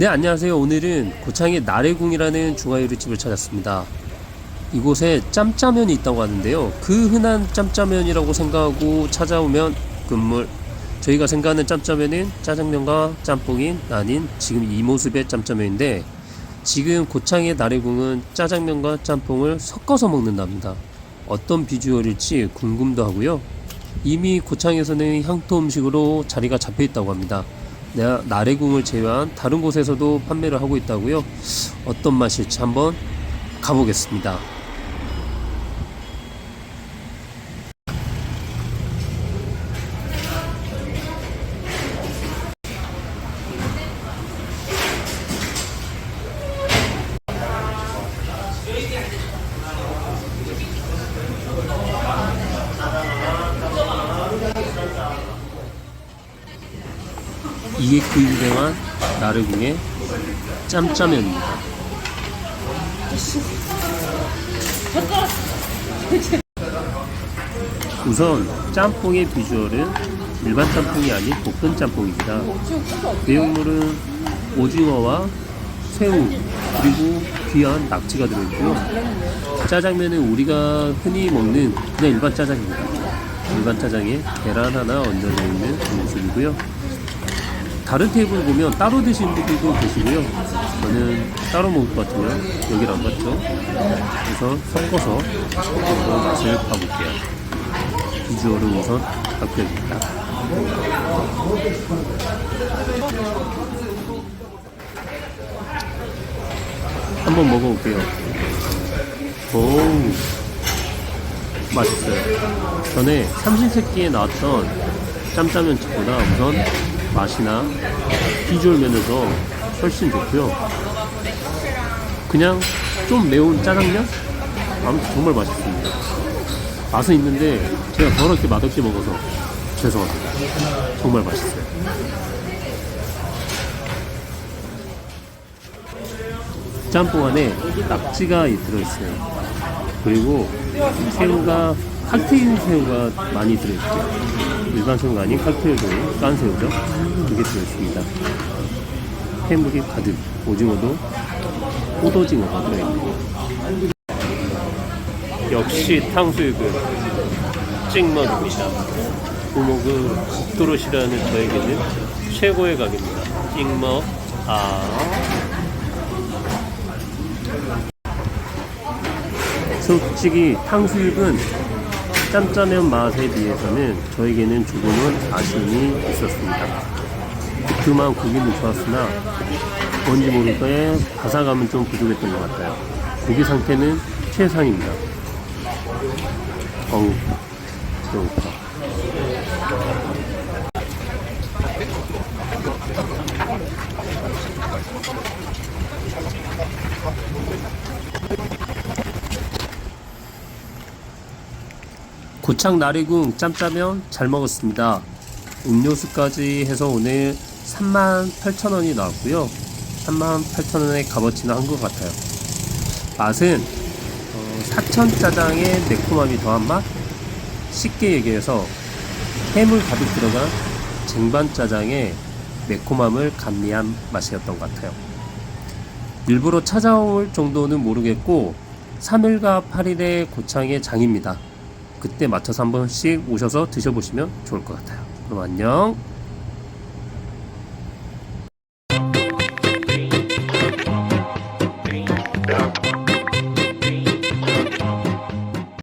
네, 안녕하세요. 오늘은 고창의 나래궁이라는 중화요리집을 찾았습니다. 이곳에 짬짜면이 있다고 하는데요. 그 흔한 짬짜면이라고 생각하고 찾아오면 끝물. 저희가 생각하는 짬짜면은 짜장면과 짬뽕이 아닌 지금 이 모습의 짬짜면인데 지금 고창의 나래궁은 짜장면과 짬뽕을 섞어서 먹는답니다. 어떤 비주얼일지 궁금도 하고요. 이미 고창에서는 향토 음식으로 자리가 잡혀 있다고 합니다. 나- 나래궁을 제외한 다른 곳에서도 판매를 하고 있다고요. 어떤 맛일지 한번 가보겠습니다. 이게 그 유명한 나래궁의 짬짜면입니다. 우선 짬뽕의 비주얼은 일반 짬뽕이 아닌 볶은 짬뽕입니다. 내용물은 오징어와 새우 그리고 귀한 낙지가 들어있고요. 짜장면은 우리가 흔히 먹는 그냥 일반 짜장입니다. 일반 짜장에 계란 하나 얹어져 있는 그 모습이고요. 다른 테이블 보면 따로 드시는 분들도 계시고요. 저는 따로 먹을 것 같으면 여기를 안 갔죠. 그래서 섞어서 한번 맛을 봐볼게요. 비주얼은 우선 합격입니다. 한번 먹어볼게요. 오, 맛있어요. 전에 삼신세끼에 나왔던 짬짜면 집보다 우선 맛이나 비주얼 면에서 훨씬 좋고요. 그냥 좀 매운 짜장면? 아무튼 정말 맛있습니다. 맛은 있는데 제가 더럽게 맛없게 먹어서 죄송합니다. 정말 맛있어요. 짬뽕 안에 낙지가 들어있어요. 그리고 새우가 칵테일 새우가 많이 들어있죠. 일반 새우가 아닌 칵테일 새우, 깐 새우죠. 이게 들어있습니다. 해물이 가득, 오징어도 호도징어가 들어있고. 역시 탕수육은 찍먹입니다. 부목을 극도로 싫어하는 저에게는 최고의 가게입니다. 찍먹, 아. 솔직히 탕수육은 짬짜면 맛에 비해서는 저에게는 조금은 아쉬움이 있었습니다. 그만 고기는 좋았으나 뭔지 모르게 바삭함은 좀 부족했던 것 같아요. 고기 상태는 최상입니다. 어우, 배고파. 고창 나리궁 짬짜면 잘 먹었습니다. 음료수까지 해서 오늘 38,000원이 나왔고요. 38,000원의 값어치는 한 것 같아요. 맛은 어, 사천 짜장의 매콤함이 더한 맛? 쉽게 얘기해서 해물 가득 들어간 쟁반 짜장의 매콤함을 감미한 맛이었던 것 같아요. 일부러 찾아올 정도는 모르겠고 3일과 8일의 고창의 장입니다. 그때 맞춰서 한 번씩 오셔서 드셔보시면 좋을 것 같아요. 그럼 안녕.